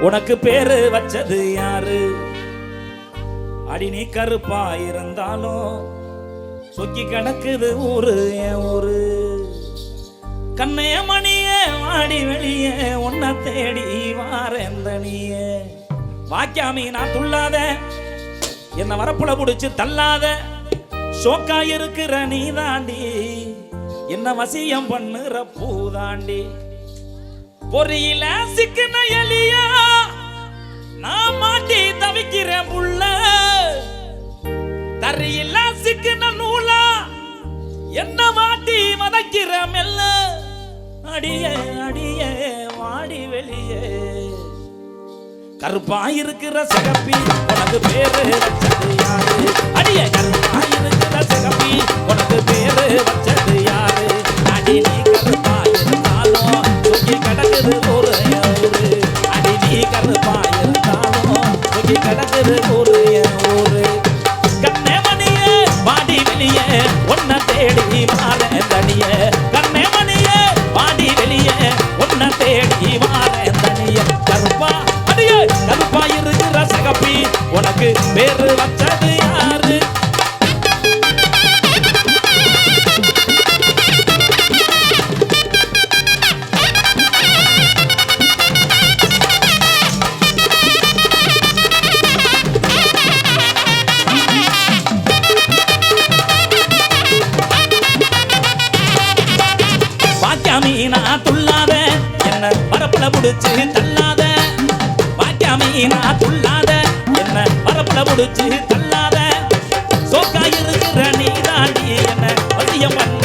உனக்கு பேரு வச்சது யாரு? அடி நீ கருப்பா இருந்தாலும் சொக்கி கிடக்குது ஊரு என் ஊரு. கண்ணைய மணியே வாடி வெளியே உன்னை தேடி வாரந்தனிய வாக்கியாமி நான் துள்ளாத. என்ன வரப்புல புடிச்சு தள்ளாத. சோக்கா இருக்கிற நீ தாண்டி. என்ன வசியம் பண்ணுற பூதாண்டி பொறியில சிக்கின எலியா நான் மாட்டி தவிக்கிறேன் புள்ள. தரையில சிக்கின நூலா என்ன மாட்டி மதக்கிற மெல்ல. அடிய அடியே வாடி வெளியே. கருப்பாயிருக்கிற சிகப்பி உனக்கு பேரு வச்சது யாரு? அடிய கருப்பா இருக்கிற சிகப்பி உனக்கு பேரு வச்சது அடி நீ கருப்பாயிருந்தாலும் சுக்கி கிடக்குது ஒரு ஊரு கண்ணே மணியே வாடி வெளியே உன்னை தேடி மாற தனியே. கண்ணே மணியே வாடி வெளியே உன்னை தேடி மாற தனியே. கருப்பா அடியே கருப்பா இருக்கிற சகப்பி உனக்கு பேரு வச்சது பரப்புல புடிச்சு தள்ளாத வாக்கியாமி துள்ளாத என்ன பரப்புல புடிச்சு தள்ளாத. சோக்கா இருக்கிற நீ தாண்டி என்ன வசியம் பண்ண